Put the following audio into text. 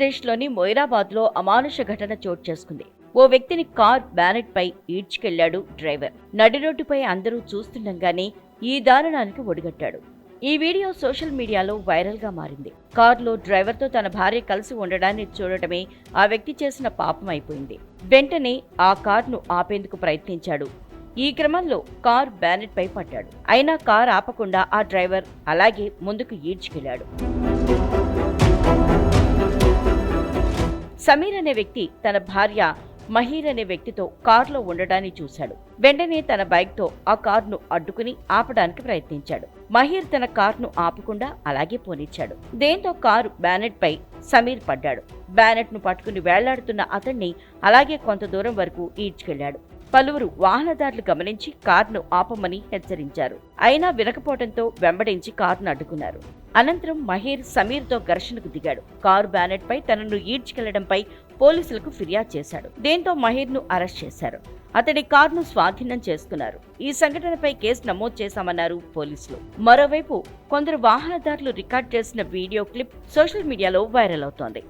ఆంధ్రప్రదేశ్లోని మొయిరాబాద్లో అమానుష ఘటన చోటు చేసుకుంది. ఓ వ్యక్తిని కార్ బ్యానెట్ పై ఈడ్చుకెళ్ళాడు డ్రైవర్. నడి రోడ్డుపై అందరూ చూస్తుండగానే ఈ దారుణానికి ఒడిగట్టాడు. ఈ వీడియో సోషల్ మీడియాలో వైరల్గా మారింది. కారులో డ్రైవర్తో తన భార్య కలిసి ఉండడాన్ని చూడటమే ఆ వ్యక్తి చేసిన పాపం అయిపోయింది. వెంటనే ఆ కార్ను ఆపేందుకు ప్రయత్నించాడు. ఈ క్రమంలో కార్ బ్యానెట్ పై పడ్డాడు. అయినా కార్ ఆపకుండా ఆ డ్రైవర్ అలాగే ముందుకు ఈడ్చుకెళ్ళాడు. సమీర్ అనే వ్యక్తి తన భార్య మహీర్ అనే వ్యక్తితో కారులో ఉండడాన్ని చూశాడు. వెంటనే తన బైక్తో ఆ కారును అడ్డుకుని ఆపడానికి ప్రయత్నించాడు. మహీర్ తన కారును ఆపకుండా అలాగే పోనిచ్చాడు. దేంతో కారు బ్యానెట్ పై సమీర్ పడ్డాడు. బ్యానెట్ను పట్టుకుని వేళ్ళాడుతున్న అతన్ని అలాగే కొంత దూరం వరకు ఈడ్చుకెళ్ళాడు. పలువురు వాహనదారులు గమనించి కారును ఆపమని హెచ్చరించారు. అయినా వినకపోవడంతో వెంబడించి కారును అడ్డుకున్నారు. అనంతరం మహీర్ సమీర్తో ఘర్షణకు దిగాడు. కారు బ్యానెట్ పై తనను ఈడ్చుకెళ్ళడంపై పోలీసులకు ఫిర్యాదు చేశాడు. దీంతో మహీర్ను అరెస్ట్ చేశారు. అతడి కారును స్వాధీనం చేసుకున్నారు. ఈ సంఘటనపై కేసు నమోదు చేశామన్నారు పోలీసులు. మరోవైపు కొందరు వాహనదారులు రికార్డ్ చేసిన వీడియో క్లిప్ సోషల్ మీడియాలో వైరల్ అవుతోంది.